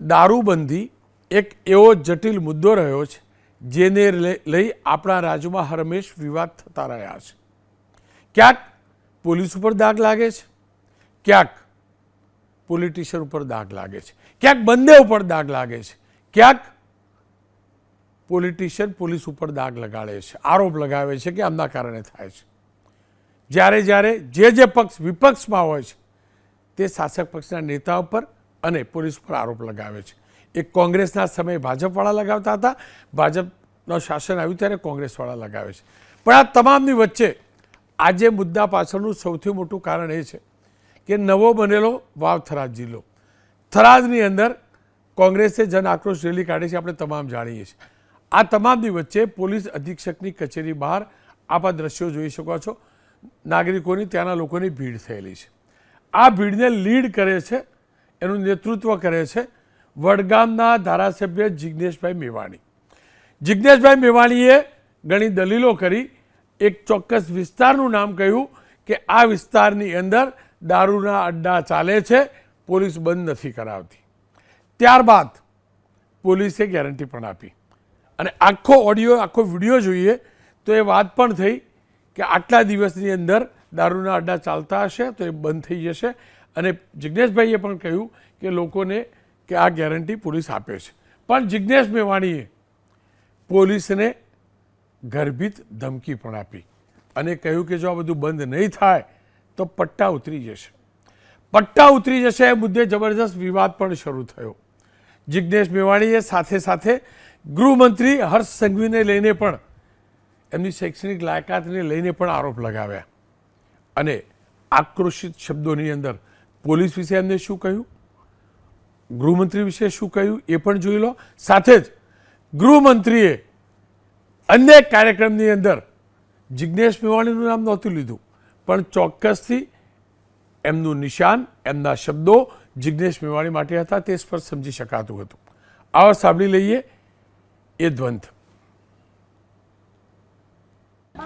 દારૂબંધી એક એવો જટિલ મુદ્દો રહ્યો છે, જેને લઈ આપણા રાજ્યમાં હરમેશ વિવાદ થતા રહ્યા છે. ક્યાંક પોલીસ ઉપર દાગ લાગે છે, ક્યાંક પોલિટિશિયન ઉપર દાગ લાગે છે, ક્યાંક બંને ઉપર દાગ લાગે છે, ક્યાંક પોલિટિશિયન પોલીસ ઉપર દાગ લગાડે છે, આરોપ લગાવે છે કે આમના કારણે થાય છે. જ્યારે જ્યારે જે જે પક્ષ વિપક્ષમાં હોય છે, તે શાસક પક્ષના નેતા પર અને પોલીસ પર આરોપ લગાવે છે. એ કોંગ્રેસના સમયે ભાજપવાળા લગાવતા હતા. ભાજપનો શાસન આવ્યું ત્યારે કોંગ્રેસવાળા લગાવે છે. પણ આ તમામની વચ્ચે આજે મુદ્દા પાછળનું સૌથી મોટું કારણ એ છે કે નવો બનેલો વાવ થરાદ જિલ્લો. થરાદની અંદર કોંગ્રેસે જન આક્રોશ રેલી કાઢી છે, આપણે તમામ જાણીએ છીએ. આ તમામની વચ્ચે પોલીસ અધિક્ષકની કચેરી બહાર આપ દ્રશ્યો જોઈ શકો છો. નાગરિકોની ત્યાંના લોકોની ભીડ થયેલી છે. આ ભીડને લીડ કરે છે એનું નેતૃત્વ કરે છે વડગામના ધારાસભ્ય જિજ્ઞેશભાઈ મેવાણી. જિજ્ઞેશભાઈ મેવાણીએ ઘણી દલીલો કરી, એક ચોક્કસ વિસ્તારનું નામ કહ્યું કે આ વિસ્તારની અંદર દારૂના અડ્ડા ચાલે છે, પોલીસ બંધ નથી કરાવતી. ત્યારબાદ પોલીસે ગેરંટી પણ આપી. અને આખો ઓડિયો, આખો વીડિયો જોઈએ તો એ વાત પણ થઈ કે આટલા દિવસની અંદર દારૂના અડ્ડા ચાલતા હશે તો એ બંધ થઈ જશે. અને જિજ્ઞેશભાઈએ પણ કહ્યું કે લોકોને કે આ ગેરંટી પોલીસ આપે છે. પણ જિજ્ઞેશ મેવાણીએ પોલીસને ગર્ભિત ધમકી પણ આપી અને કહ્યું કે જો આ બધું બંધ નહીં થાય તો પટ્ટા ઉતરી જશે. પટ્ટા ઉતરી જશે એ મુદ્દે જબરદસ્ત વિવાદ પણ શરૂ થયો. જિજ્ઞેશ મેવાણીએ સાથે સાથે ગૃહમંત્રી હર્ષ સંઘવીને લઈને પણ એમની શૈક્ષણિક લાયકાતને લઈને પણ આરોપ લગાવ્યા અને આક્રોશિત શબ્દોની અંદર પોલીસ વિશે એમને શું કહ્યું? ગૃહમંત્રી વિશે શું કહ્યું? એ પણ જોઈ લો. સાથે જ ગૃહમંત્રીએ અન્ય કાર્યક્રમની અંદર જિજ્ઞેશ મેવાણીનું નામ નહોતું લીધું. પણ ચોક્કસથી એમનું નિશાન, એમના શબ્દો જિજ્ઞેશ મેવાણી માટે હતા, તે સ્પષ્ટ સમજી શકાતું હતું. આવા સાંભળી લઈએ એ દ્વંથ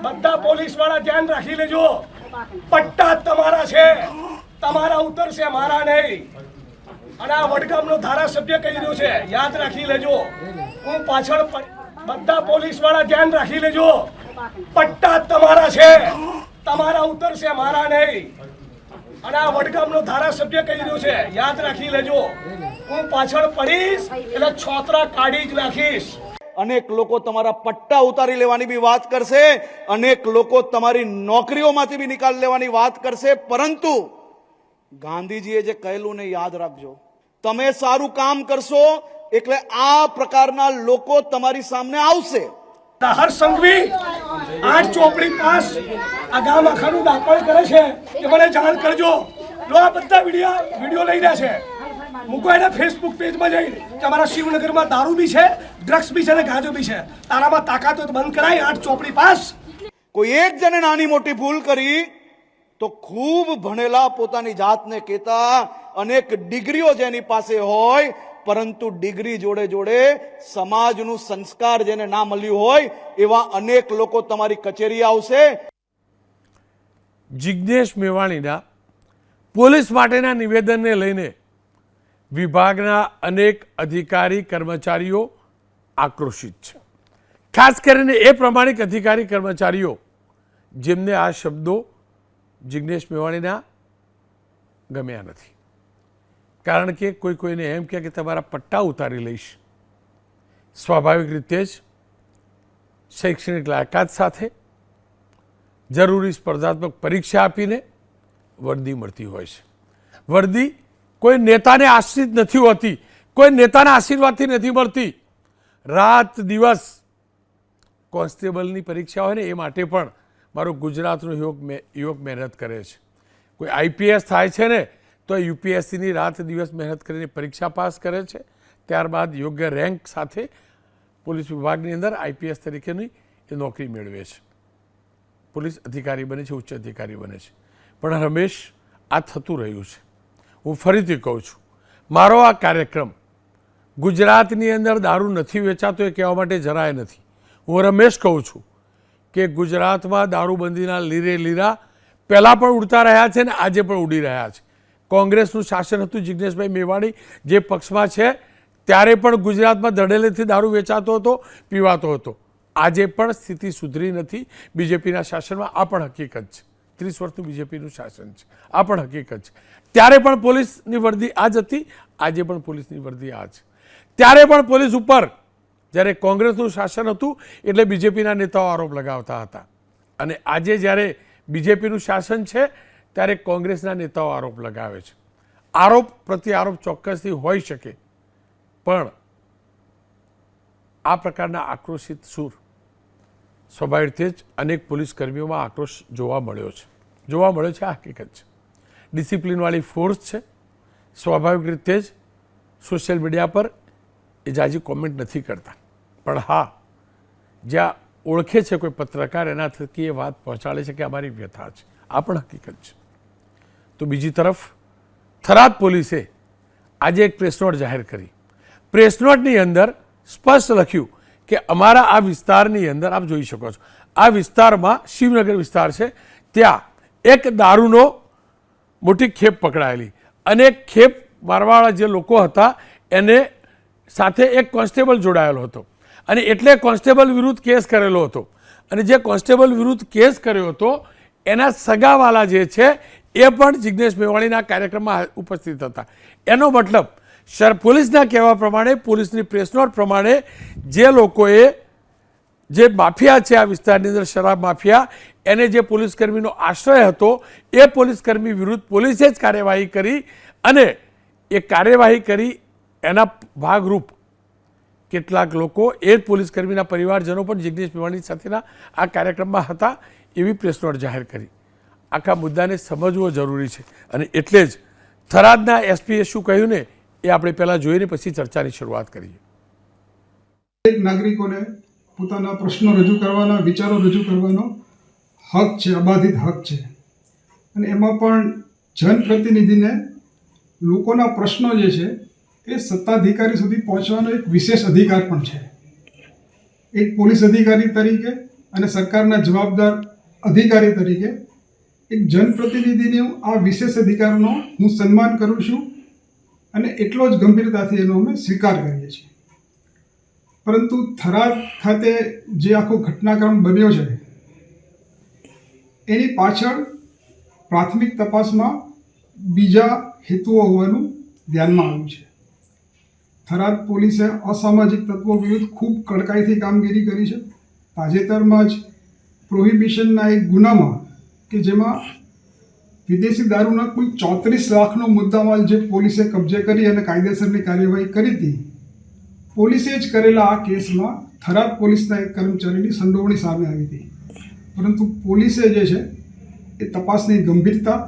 બધા પોલીસવાળા ધ્યાન રાખી લેજો. પટ્ટા તમારા છે. તમારા ઉતરશે મારા નહીં. અને આ વડગામનો ધારાસભ્ય કહી રહ્યો છે, યાદ રાખી લેજો. હું પાછળ બધા પોલીસવાળા ધ્યાન રાખી લેજો. પટ્ટા તમારા છે. તમારા ઉતરશે મારા નહીં. અને આ વડગામનો ધારાસભ્ય કહી રહ્યો છે, યાદ રાખી લેજો. હું પાછળ પડીશ, એટલે છોતરા કાઢી જ નાખીશ. અનેક લોકો તમારા પટ્ટા ઉતારી લેવાની બી વાત કરશે, અનેક લોકો તમારી નોકરીઓમાંથી બી નિકાલ લેવાની વાત કરશે, પરંતુ ગાંધીજીએ જે કહેલું ને યાદ રાખજો. તમે સારું કામ કરશો એટલે આ પ્રકારના લોકો તમારી સામે આવશે. હર સંઘવી આઠ ચોપડી પાસ આ ગામ આખાનું દાખલ કરે છે કે મને જાણ કરજો. લો આ બધા વીડિયો વીડિયો લઈ રહ્યા છે. મૂકો એના ફેસબુક પેજમાં જઈને. કે અમારા શિવનગરમાં દારૂ બી છે ડ્રગ્સ બી છે અને ગાજો બી છે. તારામાં તાકાત બંધ કરાય આઠ ચોપડી પાસ. કોઈ એક જણે નાની મોટી ભૂલ કરી તો ખૂબ ભણેલા પોતાની જાતને કહેતા અનેક ડિગ્રીઓ જેની પાસે હોય, પરંતુ ડિગ્રી જોડે જોડે સમાજનું સંસ્કાર જેને ના મળ્યું હોય, એવા અનેક લોકો તમારી કચેરી આવશે. જિજ્ઞેશ મેવાણીના પોલીસ માટેના નિવેદનને લઈને વિભાગના અનેક અધિકારી કર્મચારીઓ આક્રોશિત છે. ખાસ કરીને એ પ્રમાણિક અધિકારી કર્મચારીઓ જેમને આ શબ્દો જિજ્ઞેશ મેવાણીના ગમ્યા નથી. કારણ કે કોઈ કોઈને એમ કહે કે તમારા પટ્ટા ઉતારી લઈશ. સ્વાભાવિક રીતે જ શૈક્ષણિક લાયકાત સાથે જરૂરી સ્પર્ધાત્મક પરીક્ષા આપીને વર્દી મળતી હોય છે. વર્દી કોઈ નેતાને આશ્રિત નથી હોતી, કોઈ નેતાના આશીર્વાદથી નથી મળતી. રાત દિવસ કોન્સ્ટેબલની પરીક્ષા હોય ને એ માટે પણ મારો ગુજરાતનું યુવક યુવક મહેનત કરે છે. કોઈ આઈપીએસ થાય છે ને, તો યુપીએસસીની રાત દિવસ મહેનત કરીને પરીક્ષા પાસ કરે છે. ત્યારબાદ યોગ્ય રેન્ક સાથે પોલીસ વિભાગની અંદર આઈપીએસ તરીકેની એ નોકરી મેળવે છે. પોલીસ અધિકારી બને છે, ઉચ્ચ અધિકારી બને છે. પણ રમેશ, આ થતું રહ્યું છે. હું ફરીથી કહું છું, મારો આ કાર્યક્રમ ગુજરાતની અંદર દારૂ નથી વેચાતો એ કહેવા માટે જરાય નથી. હું રમેશ કહું છું કે ગુજરાતમાં દારૂબંધીના લીરે લીરા પહેલાં પણ ઉડતા રહ્યા છે ને આજે પણ ઉડી રહ્યા છે. કોંગ્રેસનું શાસન હતું જિજ્ઞેશભાઈ મેવાણી જે પક્ષમાં છે, ત્યારે પણ ગુજરાતમાં ધડેલેથી દારૂ વેચાતો હતો, પીવાતો હતો. આજે પણ સ્થિતિ સુધરી નથી. બીજેપીના શાસનમાં આ પણ હકીકત છે. ત્રીસ વર્ષનું બીજેપીનું શાસન છે. આ પણ હકીકત છે. ત્યારે પણ પોલીસની વર્દી આ જ હતી, આજે પણ પોલીસની વર્દી આ છે ત્યારે પણ પોલીસ ઉપર જ્યારે કોંગ્રેસનું શાસન હતું, એટલે બીજેપીના નેતાઓ આરોપ લગાવતા હતા. અને આજે જ્યારે બીજેપીનું શાસન છે, ત્યારે કોંગ્રેસના નેતાઓ આરોપ લગાવે છે. આરોપ પ્રત્યે આરોપ ચોક્કસથી હોઈ શકે, પણ આ પ્રકારના આક્રોશિત સૂર સ્વાભાવિક જ અનેક પોલીસ કર્મીઓમાં આક્રોશ જોવા મળ્યો છે. જોવા મળ્યો છે આ હકીકત છે. ડિસિપ્લિનવાળી ફોર્સ છે. સ્વાભાવિક રીતે જ સોશિયલ મીડિયા પર એ જાજી કોમેન્ટ નથી કરતા. પણ હા જ્યાં ઓળખે છે કોઈ પત્રકાર એના થકી એ વાત પહોંચાડે છે કે અમારી વ્યથા છે. આ પણ હકીકત છે. તો બીજી તરફ, થરાદ પોલીસે આજે એક પ્રેસ નોટ જાહેર કરી. પ્રેસ નોટની અંદર સ્પષ્ટ લખ્યું કે અમારા આ વિસ્તારની અંદર આપ જોઈ શકો છો. આ વિસ્તારમાં શિવનગર વિસ્તાર છે. ત્યાં એક દારૂનો મોટી ખેપ પકડાયેલી. અને ખેપ મારવાવાળા જે લોકો હતા, એને સાથે એક કોન્સ્ટેબલ જોડાયેલો હતો. અને એટલે કોન્સ્ટેબલ વિરુદ્ધ કેસ કરેલો હતો. અને જે કોન્સ્ટેબલ વિરુદ્ધ કેસ કર્યો હતો, એના સગાવાલા જે છે, એ પણ જિજ્ઞેશ મેવાણીના કાર્યક્રમમાં ઉપસ્થિત હતા. એનો મતલબ, સર, પોલીસના કહેવા પ્રમાણે, પોલીસની પ્રેસ નોટ પ્રમાણે, જે લોકોએ જે માફિયા છે આ વિસ્તારની અંદર, શરાબ માફિયા, એને જે પોલીસકર્મીનો આશ્રય હતો, એ પોલીસકર્મી વિરુદ્ધ પોલીસે જ કાર્યવાહી કરી અને એ કાર્યવાહી કરી એના ભાગરૂપ કેટલાક લોકો એ જ પોલીસકર્મીના પરિવારજનો પણ જિગ્નેશ મેવાણી સાથેના આ કાર્યક્રમમાં હતા એવી પ્રેસ નોટ જાહેર કરી. આખા મુદ્દાને સમજવો જરૂરી છે અને એટલે જ થરાદના એસપીએ શું કહ્યું ને એ આપણે પહેલાં જોઈને પછી ચર્ચાની શરૂઆત કરીએ. દરેક નાગરિકોને પોતાના પ્રશ્નો રજૂ કરવાના, વિચારો રજૂ કરવાનો હક છે, અબાધિત હક છે. અને એમાં પણ જનપ્રતિનિધિને લોકોના પ્રશ્નો જે છે એ સત્તાધિકારી સુધી પહોંચવાનો એક વિશેષ અધિકાર પણ છે. એક પોલીસ અધિકારી તરીકે અને સરકારના જવાબદાર અધિકારી તરીકે એક જનપ્રતિનિધિની આ વિશેષ અધિકારનો હું સન્માન કરું છું અને એટલો જ ગંભીરતાથી એનો અમે સ્વીકાર કરીએ છીએ. પરંતુ થરાદ ખાતે જે આખો ઘટનાક્રમ બન્યો છે, એની પાછળ પ્રાથમિક તપાસમાં બીજા હેતુઓ હોવાનું ધ્યાનમાં આવ્યું છે. થરાદ પોલીસે અસામાજિક તત્વો વિરુદ્ધ ખૂબ કડકાઈથી કામગીરી કરી છે. તાજેતરમાં જ પ્રોહિબિશનના એક ગુનામાં કે જેમાં વિદેશી દારૂના કુલ ચોત્રીસ લાખનો મુદ્દામાલ જે પોલીસે કબજે કરી અને કાયદેસરની કાર્યવાહી કરી હતી, પોલીસે જ કરેલા આ કેસમાં થરાદ પોલીસના એક કર્મચારીની સંડોવણી સામે આવી હતી. પરંતુ પોલીસે જે છે, એ તપાસની ગંભીરતા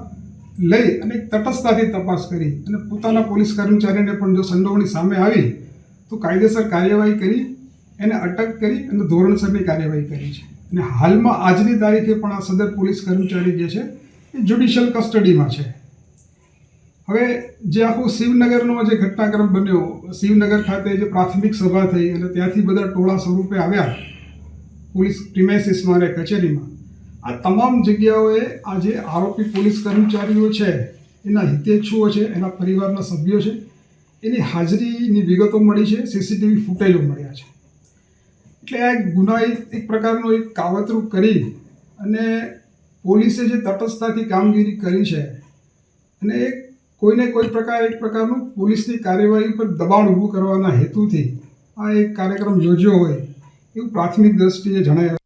લઈ અને તટસ્થતાથી તપાસ કરી અને પોતાના પોલીસ કર્મચારીને પણ જો સંડોવણી સામે આવી, તો કાયદેસર કાર્યવાહી કરી, એને અટક કરી અને ધોરણસરની કાર્યવાહી કરી છે. અને હાલમાં આજની તારીખે પણ આ સદર પોલીસ કર્મચારી જે છે, એ જ્યુડિશિયલ કસ્ટડીમાં છે. હવે જે આખું શિવનગરનો જે ઘટનાક્રમ બન્યો, શિવનગર ખાતે જે પ્રાથમિક સભા થઈ અને ત્યાંથી બધા ટોળા સ્વરૂપે આવ્યા, પોલીસ પ્રિમાઇસીસમાં અને કચેરીમાં. આ તમામ જગ્યાઓએ આ જે આરોપી પોલીસ કર્મચારીઓ છે, એના હિતેચ્છુઓ છે, એના પરિવારના સભ્યો છે, એની હાજરીની વિગતો મળી છે, સીસીટીવી ફૂટેજો મળ્યા છે. એટલે આ એક ગુના એક પ્રકારનો એક કાવતરું કરી અને પોલીસે જે તટસ્થતાથી કામગીરી કરી છે, અને એક કોઈને કોઈ પ્રકાર, એક પ્રકારનું પોલીસની કાર્યવાહી પર દબાણ ઊભું કરવાના હેતુથી આ એક કાર્યક્રમ યોજ્યો હોય, એવું પ્રાથમિક દ્રષ્ટિએ જણાય